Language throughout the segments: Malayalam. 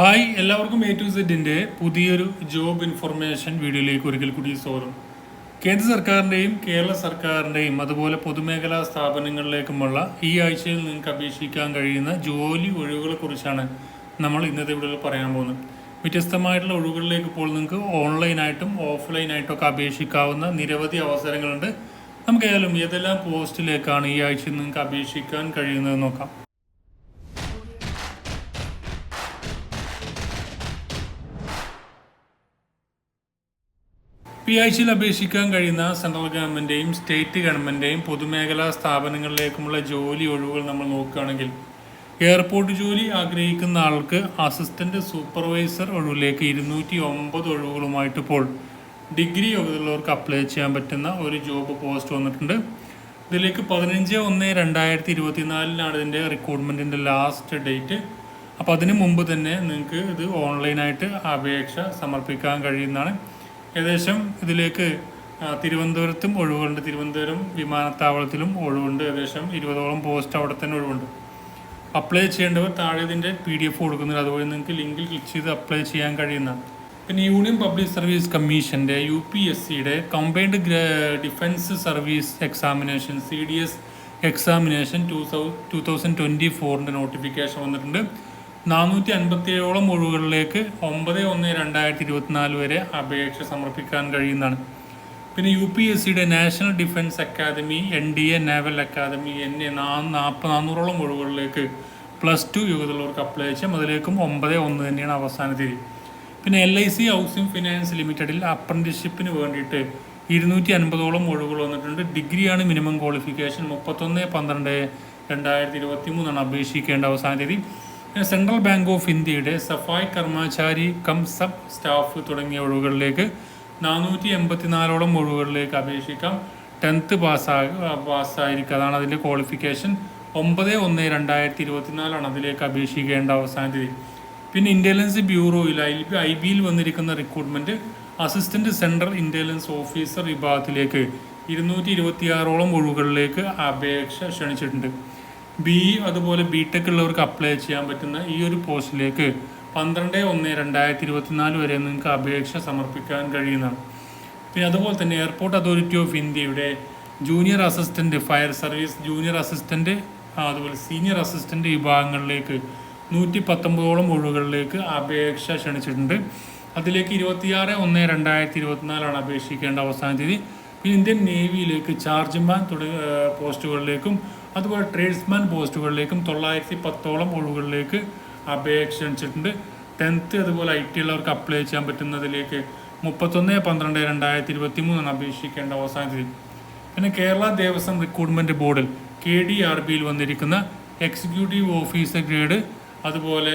ഹായ് എല്ലാവർക്കും എ ടു സെറ്റിന്റെ പുതിയൊരു ജോബ് ഇൻഫർമേഷൻ വീഡിയോയിലേക്ക് ഒരിക്കൽ കൂടി സ്വാഗതം. കേന്ദ്ര സർക്കാരിന്റെയും കേരള സർക്കാരിന്റെയും അതുപോലെ പൊതുമേഖലാ സ്ഥാപനങ്ങളിലേക്കുമുള്ള ഈ ആഴ്ചയിൽ നിങ്ങൾക്ക് അപേക്ഷിക്കാൻ കഴിയുന്ന ജോലി ഒഴിവുകളെ കുറിച്ചാണ് നമ്മൾ ഇന്നത്തെ വീഡിയോയിൽ പറയാൻ പോകുന്നത്. വ്യത്യസ്തമായിട്ടുള്ള ഒഴിവുകളിലേക്ക് ഇപ്പോൾ നിങ്ങൾക്ക് ഓൺലൈനായിട്ടും ഓഫ്ലൈനായിട്ടും ഒക്കെ അപേക്ഷിക്കാവുന്ന നിരവധി അവസരങ്ങളുണ്ട്. നമുക്ക് ഏതായാലും ഏതെല്ലാം പോസ്റ്റിലേക്കാണ് ഈ ആഴ്ചയിൽ നിങ്ങൾക്ക് അപേക്ഷിക്കാൻ കഴിയുന്നത് നോക്കാം. ഈ സിയിൽ അപേക്ഷിക്കാൻ കഴിയുന്ന സെൻട്രൽ ഗവൺമെന്റെയും സ്റ്റേറ്റ് ഗവൺമെന്റെയും പൊതുമേഖലാ സ്ഥാപനങ്ങളിലേക്കുമുള്ള ജോലി ഒഴിവുകൾ നമ്മൾ നോക്കുകയാണെങ്കിൽ എയർപോർട്ട് ജോലി ആഗ്രഹിക്കുന്ന ആൾക്ക് അസിസ്റ്റന്റ് സൂപ്പർവൈസർ ഒഴിവിലേക്ക് ഇരുന്നൂറ്റി ഒമ്പത് ഒഴിവുകളുമായിട്ട് ഇപ്പോൾ ഡിഗ്രി യോഗ്യതയുള്ളവർക്ക് അപ്ലൈ ചെയ്യാൻ പറ്റുന്ന ഒരു ജോബ് പോസ്റ്റ് വന്നിട്ടുണ്ട്. ഇതിലേക്ക് പതിനഞ്ച് ഒന്ന് രണ്ടായിരത്തി ഇരുപത്തിനാലിനാണ് ഇതിന്റെ റിക്രൂട്ട്മെന്റിന്റെ ലാസ്റ്റ് ഡേറ്റ്. അപ്പോൾ അതിന് മുമ്പ് തന്നെ നിങ്ങൾക്ക് ഇത് ഓൺലൈനായിട്ട് അപേക്ഷ സമർപ്പിക്കാൻ കഴിയുന്നതാണ്. ഏകദേശം ഇതിലേക്ക് തിരുവനന്തപുരത്തും ഒഴിവുണ്ട്. തിരുവനന്തപുരം വിമാനത്താവളത്തിലും ഒഴിവുണ്ട്. ഏകദേശം ഇരുപതോളം പോസ്റ്റ് അവിടെ തന്നെ ഒഴിവുണ്ട്. അപ്ലൈ ചെയ്യേണ്ടവർ താഴെ ഇതിന്റെ പി ഡി എഫ് കൊടുക്കുന്നുണ്ട്. അതുവഴി നിങ്ങൾക്ക് ലിങ്കിൽ ക്ലിക്ക് ചെയ്ത് അപ്ലൈ ചെയ്യാൻ കഴിയുന്നതാണ് പിന്നെ യൂണിയൻ പബ്ലിക് സർവീസ് കമ്മീഷന്റെ യു പി എസ് സിയുടെ combined defence service examination C D S examination two thou two thousand twenty ഫോറിന്റെ നോട്ടിഫിക്കേഷൻ വന്നിട്ടുണ്ട്. നാനൂറ്റി അൻപത്തി ഏഴോളം ഒഴിവുകളിലേക്ക് ഒമ്പത് ഒന്ന് രണ്ടായിരത്തി ഇരുപത്തിനാല് വരെ അപേക്ഷ സമർപ്പിക്കാൻ കഴിയുന്നതാണ്. പിന്നെ യു പി എസ് സിയുടെ national defence academy N D A naval academy എന്നീ നാൽപ്പത് നാനൂറോളം ഒഴിവുകളിലേക്ക് പ്ലസ് ടു യോഗ്യതയുള്ളവർക്ക് അപ്ലൈ ചെയ്യാം. അതിലേക്കും ഒമ്പത് ഒന്ന് തന്നെയാണ് അവസാന തീയതി. പിന്നെ L I C housing finance ലിമിറ്റഡിൽ അപ്രന്റീസ്ഷിപ്പിന് വേണ്ടിയിട്ട് ഇരുന്നൂറ്റി അൻപതോളം ഒഴിവുകൾ വന്നിട്ടുണ്ട്. ഡിഗ്രിയാണ് മിനിമം ക്വാളിഫിക്കേഷൻ. മുപ്പത്തൊന്ന് പന്ത്രണ്ട് രണ്ടായിരത്തി ഇരുപത്തി മൂന്നാണ് അപേക്ഷിക്കേണ്ട അവസാന തീയതി. സെൻട്രൽ ബാങ്ക് ഓഫ് ഇന്ത്യയുടെ safai karmachari cum sub staff തുടങ്ങിയ ഒഴിവുകളിലേക്ക് നാനൂറ്റി എൺപത്തിനാലോളം ഒഴിവുകളിലേക്ക് അപേക്ഷിക്കാം. ടെൻത്ത് പാസ്സാ പാസ്സായിരിക്കും. അതാണ് അതിന്റെ ക്വാളിഫിക്കേഷൻ. ഒമ്പത് ഒന്ന് രണ്ടായിരത്തി ഇരുപത്തിനാലാണ് അതിലേക്ക് അപേക്ഷിക്കേണ്ട അവസാന തീയതി. പിന്നെ ഇന്റലിജൻസ് ബ്യൂറോയിൽ ഐ ഐ ബിയിൽ വന്നിരിക്കുന്ന recruitment assistant central intelligence officer വിഭാഗത്തിലേക്ക് ഇരുന്നൂറ്റി ഇരുപത്തിയാറോളം ഒഴിവുകളിലേക്ക് അപേക്ഷ ക്ഷണിച്ചിട്ടുണ്ട്. ബി അതുപോലെ ബി ടെക് ഉള്ളവർക്ക് അപ്ലൈ ചെയ്യാൻ പറ്റുന്ന ഈ ഒരു പോസ്റ്റിലേക്ക് പന്ത്രണ്ട് ഒന്ന് രണ്ടായിരത്തി ഇരുപത്തിനാല് വരെ നിങ്ങൾക്ക് അപേക്ഷ സമർപ്പിക്കാൻ കഴിയുന്നതാണ്. പിന്നെ അതുപോലെ തന്നെ എയർപോർട്ട് അതോറിറ്റി ഓഫ് ഇന്ത്യയുടെ junior assistant fire service junior assistant അതുപോലെ സീനിയർ അസിസ്റ്റന്റ് വിഭാഗങ്ങളിലേക്ക് നൂറ്റി പത്തൊമ്പതോളം ഒഴിവുകളിലേക്ക് അപേക്ഷ ക്ഷണിച്ചിട്ടുണ്ട്. അതിലേക്ക് ഇരുപത്തിയാറ് ഒന്ന് രണ്ടായിരത്തി ഇരുപത്തിനാലാണ് അപേക്ഷിക്കേണ്ട അവസാന തീയതി. പിന്നെ ഇന്ത്യൻ നേവിയിലേക്ക് ചാർജ്മാൻ തുടങ്ങിയ പോസ്റ്റുകളിലേക്കും അതുപോലെ ട്രേഡ്സ്മാൻ പോസ്റ്റുകളിലേക്കും തൊള്ളായിരത്തി പത്തോളം ഒഴിവുകളിലേക്ക് അപേക്ഷ ക്ഷണിച്ചിട്ടുണ്ട്. ടെൻത്ത് അതുപോലെ ഐ ടി ഉള്ളവർക്ക് അപ്ലൈ ചെയ്യാൻ പറ്റുന്നതിലേക്ക് മുപ്പത്തൊന്ന് പന്ത്രണ്ട് രണ്ടായിരത്തി ഇരുപത്തി മൂന്നാണ് അപേക്ഷിക്കേണ്ട അവസാന തീയതി. പിന്നെ കേരള ദേവസ്വം റിക്രൂട്ട്മെന്റ് ബോർഡിൽ കെ ഡി ആർ ബിയിൽ വന്നിരിക്കുന്ന എക്സിക്യൂട്ടീവ് ഓഫീസർ ഗ്രേഡ് അതുപോലെ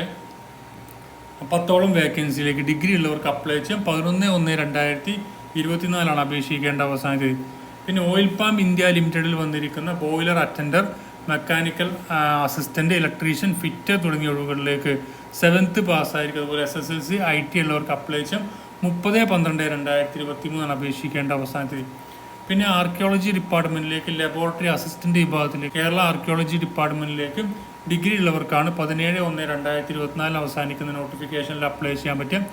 പത്തോളം വേക്കൻസിയിലേക്ക് ഡിഗ്രി ഉള്ളവർക്ക് അപ്ലൈ ചെയ്യാം പതിനൊന്ന് ഒന്ന് രണ്ടായിരത്തി ഇരുപത്തിനാലാണ് അപേക്ഷിക്കേണ്ട അവസാന തീയതി. പിന്നെ ഓയിൽ പാം ഇന്ത്യ ലിമിറ്റഡിൽ വന്നിരിക്കുന്ന boiler attender mechanical assistant electrician fitter തുടങ്ങിയ ഒഴിവുകളിലേക്ക് സെവൻത്ത് പാസ്സായിരിക്കും. അതുപോലെ S S L C I T ഉള്ളവർക്ക് അപ്ലൈ ചെയ്യാം. മുപ്പത് പന്ത്രണ്ട് രണ്ടായിരത്തി ഇരുപത്തി മൂന്നാണ് അപേക്ഷിക്കേണ്ട അവസാന തീയതി. പിന്നെ ആർക്കിയോളജി ഡിപ്പാർട്ട്മെന്റിലേക്ക് ലബോറട്ടറി അസിസ്റ്റന്റ് വിഭാഗത്തിലേക്ക് കേരള ആർക്കിയോളജി ഡിപ്പാർട്ട്മെന്റിലേക്ക് ഡിഗ്രി ഉള്ളവർക്കാണ് പതിനേഴ് ഒന്ന് രണ്ടായിരത്തി ഇരുപത്തിനാലിൽ അവസാനിക്കുന്ന നോട്ടിഫിക്കേഷനിൽ അപ്ലൈ ചെയ്യാൻ പറ്റും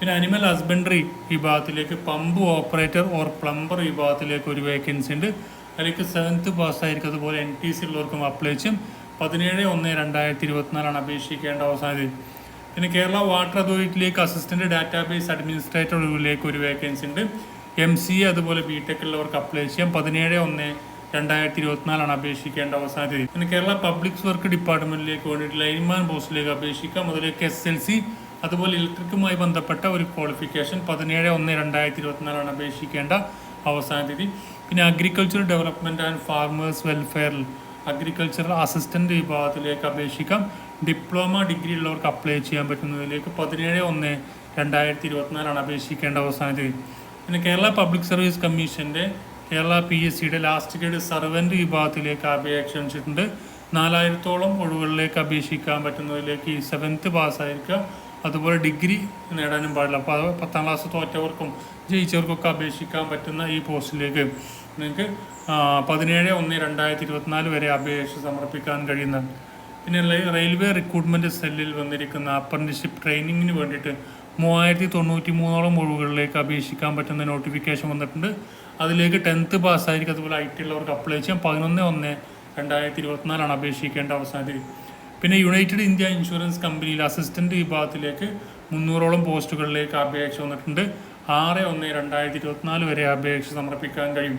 പിന്നെ അനിമൽ ഹസ്ബൻഡറി വിഭാഗത്തിലേക്ക് പമ്പ് ഓപ്പറേറ്റർ ഓർ പ്ലംബർ വിഭാഗത്തിലേക്ക് ഒരു വേക്കൻസി ഉണ്ട്. അതിലേക്ക് സെവൻത്ത് പാസ്സായിരിക്കും അതുപോലെ എൻ ടി സി ഉള്ളവർക്കും അപ്ലൈ ചെയ്യും. പതിനേഴ് ഒന്ന് രണ്ടായിരത്തി ഇരുപത്തിനാലാണ് അപേക്ഷിക്കേണ്ട അവസാന തീയതി പിന്നെ കേരള വാട്ടർ അതോറിറ്റിയിലേക്ക് അസിസ്റ്റന്റ് ഡാറ്റാബേസ് അഡ്മിനിസ്ട്രേറ്റർ ഒഴിവിലേക്ക് ഒരു വേക്കൻസി ഉണ്ട്. എം സി എ അതുപോലെ ബി ടെക് ഉള്ളവർക്ക് അപ്ലൈ ചെയ്യാം. പതിനേഴ് ഒന്ന് രണ്ടായിരത്തി ഇരുപത്തിനാലാണ് അപേക്ഷിക്കേണ്ട അവസാന തീയതി പിന്നെ കേരള പബ്ലിക്സ് വർക്ക് ഡിപ്പാർട്ട്മെന്റിലേക്ക് വേണ്ടിയിട്ട് ലൈൻമാൻ പോസ്റ്റിലേക്ക് അപേക്ഷിക്കാം. അതിലേക്ക് എസ് എൽ സി അതുപോലെ ഇലക്ട്രിക്കുമായി ബന്ധപ്പെട്ട ഒരു ക്വാളിഫിക്കേഷൻ പതിനേഴ് ഒന്ന് രണ്ടായിരത്തി ഇരുപത്തിനാലാണ് അപേക്ഷിക്കേണ്ട അവസാന തീയതി പിന്നെ അഗ്രികൾച്ചർ ഡെവലപ്മെന്റ് ആൻഡ് ഫാർമേഴ്സ് വെൽഫെയറിൽ അഗ്രികൾച്ചറൽ അസിസ്റ്റന്റ് വിഭാഗത്തിലേക്ക് അപേക്ഷിക്കാം. ഡിപ്ലോമ ഡിഗ്രി ഉള്ളവർക്ക് അപ്ലൈ ചെയ്യാൻ പറ്റുന്നതിലേക്ക് പതിനേഴ് ഒന്ന് രണ്ടായിരത്തി ഇരുപത്തിനാലാണ് അപേക്ഷിക്കേണ്ട അവസാന തീയതി പിന്നെ കേരള പബ്ലിക് സർവീസ് കമ്മീഷന്റെ കേരള പി എസ് സിയുടെ ലാസ്റ്റ് ഗ്രേഡ് സർവന്റ് വിഭാഗത്തിലേക്ക് അപേക്ഷ ക്ഷണിച്ചിട്ടുണ്ട് നാലായിരത്തോളം ഒഴിവുകളിലേക്ക് അപേക്ഷിക്കാൻ പറ്റുന്നതിലേക്ക് ഈ സെവൻത്ത് പാസ്സായിരിക്കുക അതുപോലെ ഡിഗ്രി നേടാനും പാടില്ല. അപ്പോൾ പത്താം ക്ലാസ് തോറ്റവർക്കും ജയിച്ചവർക്കൊക്കെ അപേക്ഷിക്കാൻ പറ്റുന്ന ഈ പോസ്റ്റിലേക്ക് നിങ്ങൾക്ക് പതിനേഴ് ഒന്ന് രണ്ടായിരത്തി ഇരുപത്തിനാല് വരെ അപേക്ഷ സമർപ്പിക്കാൻ കഴിയുന്ന പിന്നെ റെയിൽവേ റിക്രൂട്ട്മെന്റ് സെല്ലിൽ വന്നിരിക്കുന്ന അപ്രന്റിഷിപ്പ് ട്രെയിനിങ്ങിന് വേണ്ടിയിട്ട് മൂവായിരത്തി തൊണ്ണൂറ്റി മൂന്നോളം ഒഴിവുകളിലേക്ക് അപേക്ഷിക്കാൻ പറ്റുന്ന നോട്ടിഫിക്കേഷൻ വന്നിട്ടുണ്ട്. അതിലേക്ക് ടെൻത്ത് പാസ്സായിരിക്കും. അതുപോലെ ഐ ടി ഉള്ളവർക്ക് അപ്ലൈ ചെയ്യാം. പതിനൊന്ന് ഒന്ന് രണ്ടായിരത്തി ഇരുപത്തിനാലാണ് അപേക്ഷിക്കേണ്ട അവസാന പിന്നെ യുണൈറ്റഡ് ഇന്ത്യ ഇൻഷുറൻസ് കമ്പനിയിൽ അസിസ്റ്റന്റ് വിഭാഗത്തിലേക്ക് മുന്നൂറോളം പോസ്റ്റുകളിലേക്ക് അപേക്ഷ വന്നിട്ടുണ്ട്. ആറ് ഒന്ന് രണ്ടായിരത്തി ഇരുപത്തിനാല് വരെ അപേക്ഷ സമർപ്പിക്കാൻ കഴിയും.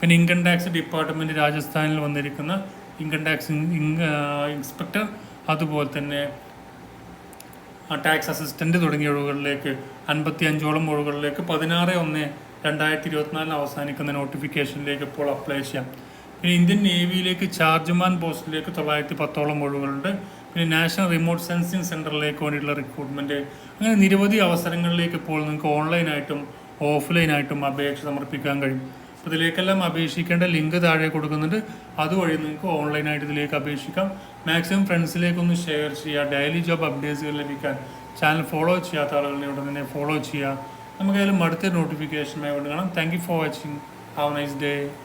പിന്നെ ഇൻകം ടാക്സ് ഡിപ്പാർട്ട്മെന്റ് രാജസ്ഥാനിൽ വന്നിരിക്കുന്ന ഇൻകം ടാക്സ് ഇൻസ്പെക്ടർ അതുപോലെ തന്നെ ടാക്സ് അസിസ്റ്റന്റ് തുടങ്ങിയ ഒഴിവുകളിലേക്ക് അൻപത്തി അഞ്ചോളം ഒഴിവുകളിലേക്ക് പതിനാറ് ഒന്ന് രണ്ടായിരത്തി ഇരുപത്തിനാലിന് അവസാനിക്കുന്ന നോട്ടിഫിക്കേഷനിലേക്ക് ഇപ്പോൾ അപ്ലൈ ചെയ്യാം. പിന്നെ ഇന്ത്യൻ നേവിയിലേക്ക് ചാർജ്മാൻ പോസ്റ്റിലേക്ക് തൊള്ളായിരത്തി പത്തോളം ഒഴിവുകളുണ്ട് പിന്നെ നാഷണൽ റിമോട്ട് സെൻസിങ് സെന്ററിലേക്ക് വേണ്ടിയിട്ടുള്ള റിക്രൂട്ട്മെന്റ് അങ്ങനെ നിരവധി അവസരങ്ങളിലേക്ക് ഇപ്പോൾ നിങ്ങൾക്ക് ഓൺലൈനായിട്ടും ഓഫ്ലൈനായിട്ടും അപേക്ഷ സമർപ്പിക്കാൻ കഴിയും. അപ്പോൾ ഇതിലേക്കെല്ലാം അപേക്ഷിക്കേണ്ട ലിങ്ക് താഴെ കൊടുക്കുന്നുണ്ട്. അതുവഴി നിങ്ങൾക്ക് ഓൺലൈനായിട്ട് ഇതിലേക്ക് അപേക്ഷിക്കാം. മാക്സിമം ഫ്രണ്ട്സിലേക്കൊന്ന് ഷെയർ ചെയ്യുക ഡെയിലി ജോബ് അപ്ഡേറ്റ്സുകൾ ലഭിക്കാൻ ചാനൽ ഫോളോ ചെയ്യാത്ത ആളുകളെ ഉടൻ തന്നെ ഫോളോ ചെയ്യുക നമുക്കതിലും അടുത്ത നോട്ടിഫിക്കേഷനുമായി കൊണ്ട് കാണാം. Thank you for watching have nice day